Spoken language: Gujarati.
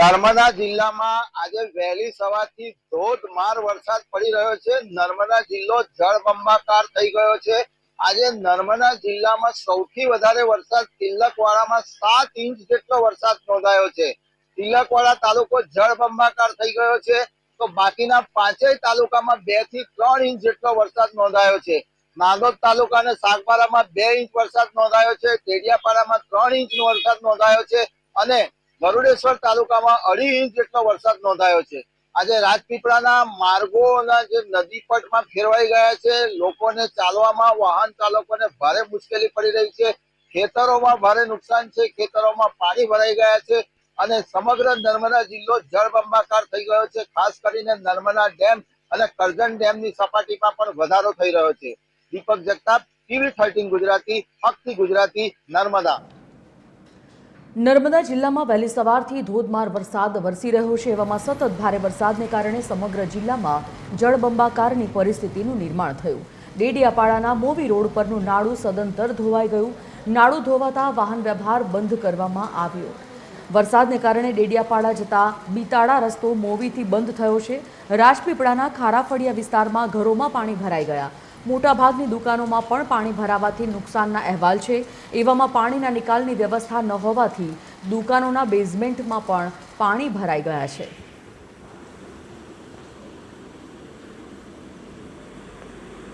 નર્મદા જિલ્લામાં આજે વહેલી સવારથી ધોધમાર વરસાદ પડી રહ્યો છે. નર્મદા જિલ્લો જળબંબાકાર થઈ ગયો છે. આજે નર્મદા જિલ્લામાં સૌથી વધારે વરસાદ તિલકવાડામાં સાત ઇંચ જેટલો વરસાદ નોંધાયો છે. તિલકવાડા તાલુકો જળબંબાકાર થઈ ગયો છે. તો બાકીના પાંચેય તાલુકામાં બેથી ત્રણ ઇંચ જેટલો વરસાદ નોંધાયો છે. નાંદોદ તાલુકા અને સાગબારામાં બે ઇંચ વરસાદ નોંધાયો છે. ડેડિયાપાડામાં ત્રણ ઇંચ વરસાદ નોંધાયો છે. અને ગરુડેશ્વર તાલુકામાં અઢી ઇંચ જેટલો વરસાદ નોંધાયો છે. આજે રાજપીપળાના માર્ગોના જે નદી ફેરવાઈ ગયા છે, લોકોને ચાલવામાં, વાહન ચાલકોને ભારે મુશ્કેલી પડી રહી છે. ખેતરોમાં ભારે નુકસાન છે, ખેતરોમાં પાણી ભરાઈ ગયા છે અને સમગ્ર નર્મદા જિલ્લો જળબંબાકાર થઈ ગયો છે. ખાસ કરીને નર્મદા ડેમ અને કરજણ ડેમની સપાટીમાં પણ વધારો થઈ રહ્યો છે. દીપક જગતાપ, ટીવી થર્ટીન ગુજરાતી ફક્ત ગુજરાતી, નર્મદા. નર્મદા જિલ્લામાં વહેલી સવારથી ધોધમાર વરસાદ વરસી રહ્યો છે. એવામાં સતત ભારે વરસાદને કારણે સમગ્ર જિલ્લામાં જળબંબાકારની પરિસ્થિતિનું નિર્માણ થયું. ડેડિયાપાડાના મોવી રોડ પરનું નાળું સદંતર ધોવાઈ ગયું. નાળું ધોવાતા વાહન વ્યવહાર બંધ કરવામાં આવ્યો. વરસાદને કારણે ડેડિયાપાડા જતા બીતાળા રસ્તો મોવીથી બંધ થયો છે. રાજપીપળાના ખારાફળિયા વિસ્તારમાં ઘરોમાં પાણી ભરાઈ ગયા. મોટાભાગની દુકાનોમાં પણ પાણી ભરાવાથી નુકસાનના અહેવાલ છે. એવામાં પાણીના નિકાલની વ્યવસ્થા ન હોવાથી દુકાનોના બેઝમેન્ટમાં પણ પાણી ભરાઈ ગયા છે.